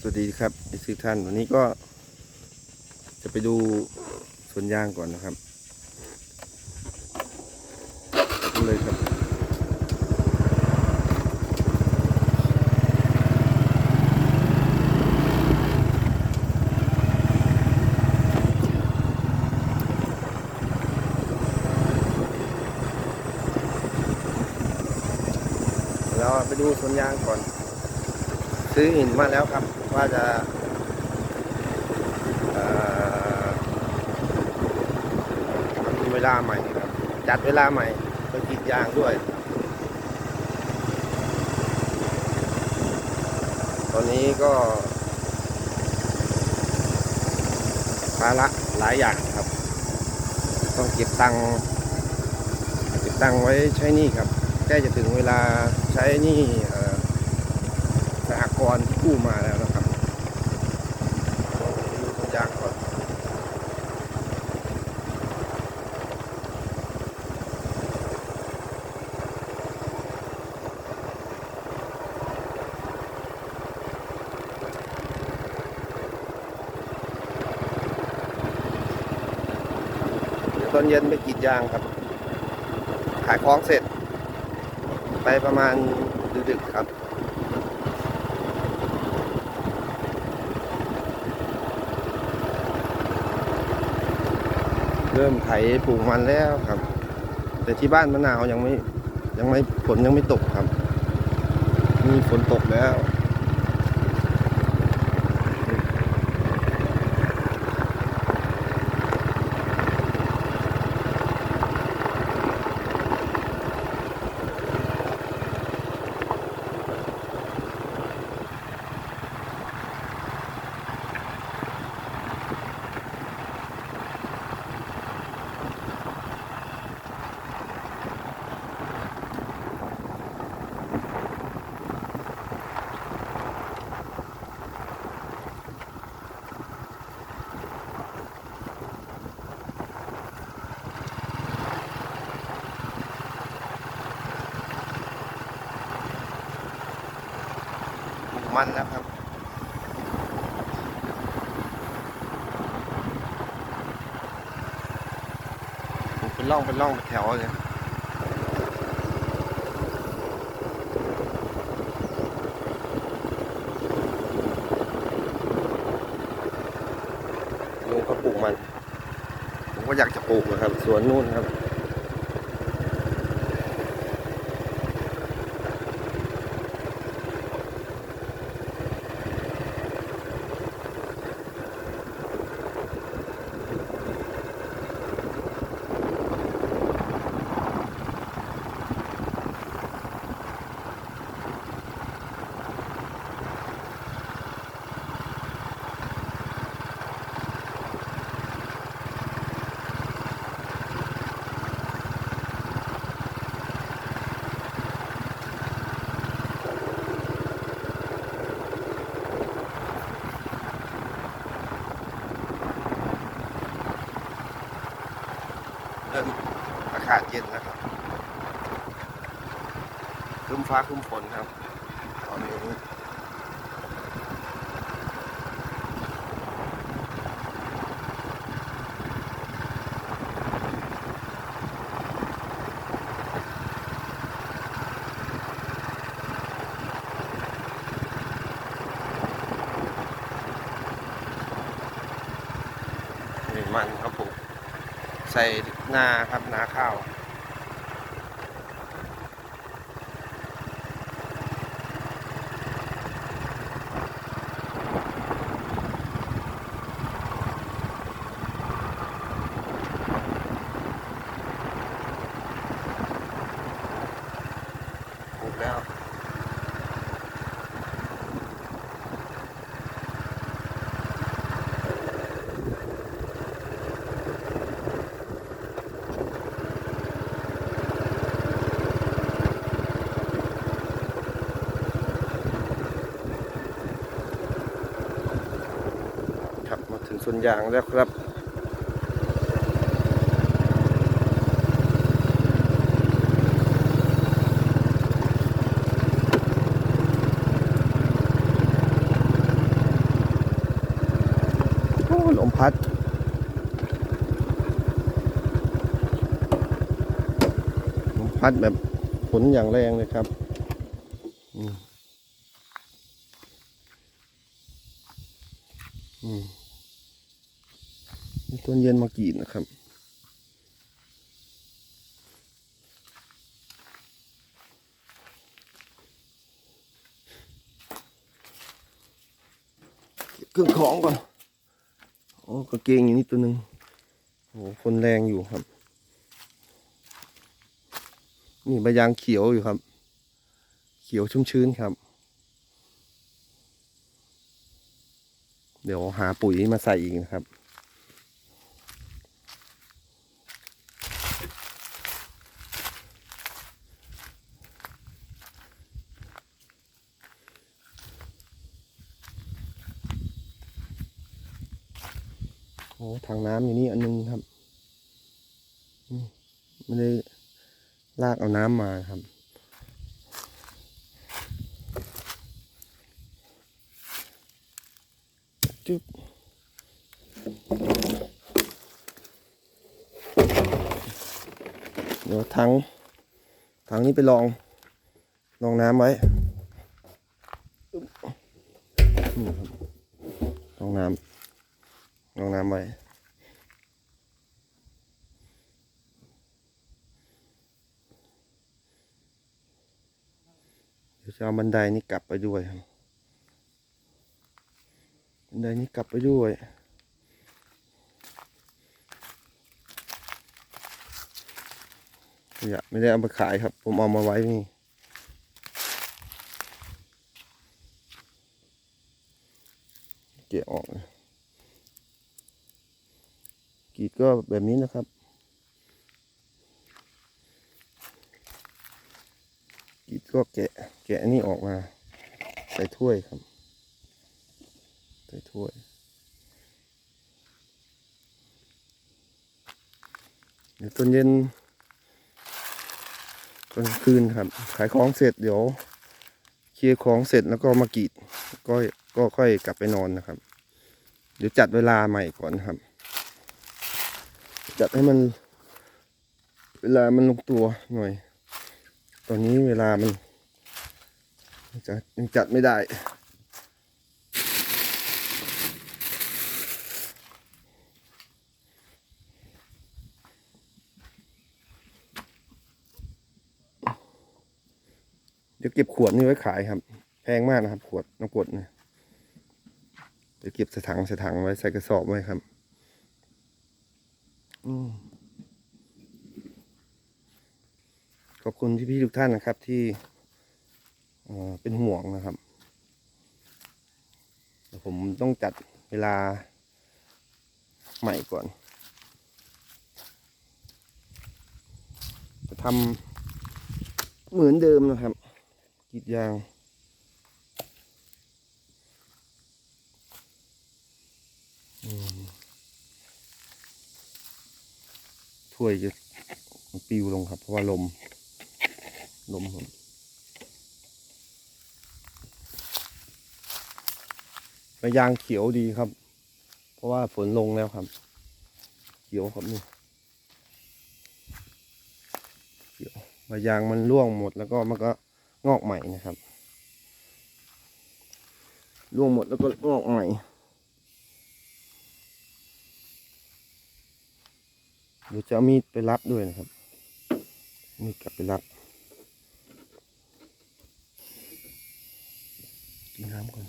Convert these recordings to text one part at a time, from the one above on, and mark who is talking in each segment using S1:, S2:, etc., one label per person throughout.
S1: สวัสดีครับทุกท่านวันนี้ก็ จะไปดูสวนยางก่อนนะครับดูเลยครับ เราไปดูสวนยางก่อน ซื้อหินมาแล้วครับ ว่าจะมีเวลาใหม่ครับจัดเวลาใหม่ไปกรีดยางด้วย ตอนนี้ก็ภาระหลายอย่างครับ ต้องเก็บตังค์เก็บตังค์ไว้ใช้นี้ครับใกล้จะถึงเวลาใช้นี่อ่อสหกรณ์ที่กู้มาแล้วนะครับดูตัวอย่างก่อนเดี๋ยว ตอนเย็นไปกรีดยางครับ ขายของเสร็จ ไปประมาณดึกๆครับเริ่มไถปลูกมันแล้วครับ แต่ที่บ้านมะนาวยังไม่ยังไม่ฝนยังไม่ตกครับ มีฝนตกแล้ว มันแล้วครับปลูกเป็นร่องเป็นร่องเป็นแถวเลยลุงก็ปลูกมัน ผมก็อยากจะปลูกนะครับ สวนนู่นครับ เริ่มอากาศเย็นแล้วครับครึ้มฟ้าครึ้มฝนครับ ตอนนี้นี่มันครับผมใส่ นาครับนาข้าว ปลูกแล้ว ครับมาถึงส วนยางแล้วครับนลมพัดลมพัดแบบฝนอย่างแรงเลยครับอืมอืม ต้นเย็นมากีดนะครับ เครื่องของก่อน โอ้กางเกงอยู่นี่ตัวหนึ่งโอ้คนแรงอยู่ครับ นี่ใบยางเขียวอยู่ครับ เขียวชุ่มชื้นครับ เดี๋ยวหาปุ๋ยมาใส่อีกนะครับ โอ้ถังน้ำอยู่นี่อันนึงครับไม่ได้ลากเอาน้ำมาครับจึ๊บเดี๋ยวถังถังนี้ไปลองลองน้ำไว้ลองน้ำ ลองน้ำไว้เดี๋ยวจะเอาบันไดนี้กลับไปด้วยครับบันไดนี้กลับไปด้วยอย่าไม่ได้เอามาขายครับ ผมเอามาไว้นี่ เกี่ยออกเลย ก็แบบนี้นะครับ กีดก็แกะ แกะนี่ออกมา ใส่ถ้วยครับ ใส่ถ้วยเดี๋ยวตอนเย็นตอนคืนครับ ขายของเสร็จเดี๋ยว เคลียร์ของเสร็จแล้วก็มากรีดก็ก็ค่อยกลับไปนอนนะครับ เดี๋ยวจัดเวลาใหม่ก่อนครับ จัดให้มัน เวลามันลงตัวหน่อย ตอนนี้เวลามันจะยังจัดไม่ได้ เดี๋ยวเก็บขวดนี่ไว้ขายครับ แพงมากนะครับ ขวดน้ำกรดเนี่ยเดี๋ยวเก็บใส่ถังใส่ถังไว้ใส่กระสอบไว้ครับ อืม ขอบคุณพี่ๆทุกท่านนะครับที่เป็นห่วงนะครับเดี๋ยวผมต้องจัดเวลาใหม่ก่อน จะทำเหมือนเดิมนะครับกีดยางถ้วยจะปิวลงครับ เพราะว่าลม ลมผมใบยางเขียวดีครับ เพราะว่าฝนลงแล้วครับ เขียวครับนี่เขียวใบยางมันร่วงหมดแล้วก็มันก็งอกใหม่นะครับร่วงหมดแล้วก็งอกใหม่เดี๋ยวจะเอามีดไปรับด้วยนะครับมีดกลับไปรับ กินน้ำก่อน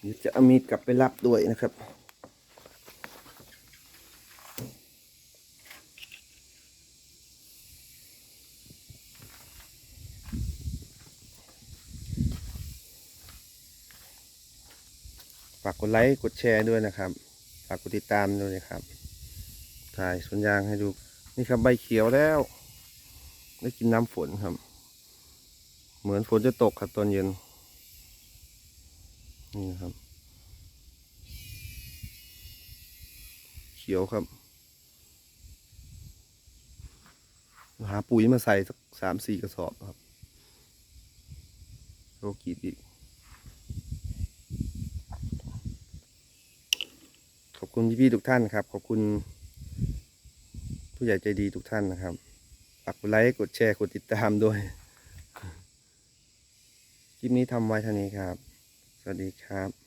S1: เดี๋ยวจะเอามีดกลับไปรับด้วยนะครับฝากกดไลค์ กดแชร์ด้วยนะครับากกดติดตามด้วยนะครับถ่ายสวนยางให้ดู นี่ครับใบเขียวแล้ว ได้กินน้ำฝนครับ เหมือนฝนจะตกครับตอนเย็น นี่นะครับ เขียวครับ หาปุ๋ยมาใส่สักสามสี่กระสอบครับโลกรีดอีก ขอบ คุณพี่ๆทุกท่านครับ ขอบคุณ ผู้ใหญ่ใจดีทุกท่านนะครับฝากกดไลค์กดแชร์กดติดตามด้วยคลิปนี้ทำไว้เท่านี้ครับ สวัสดีครับ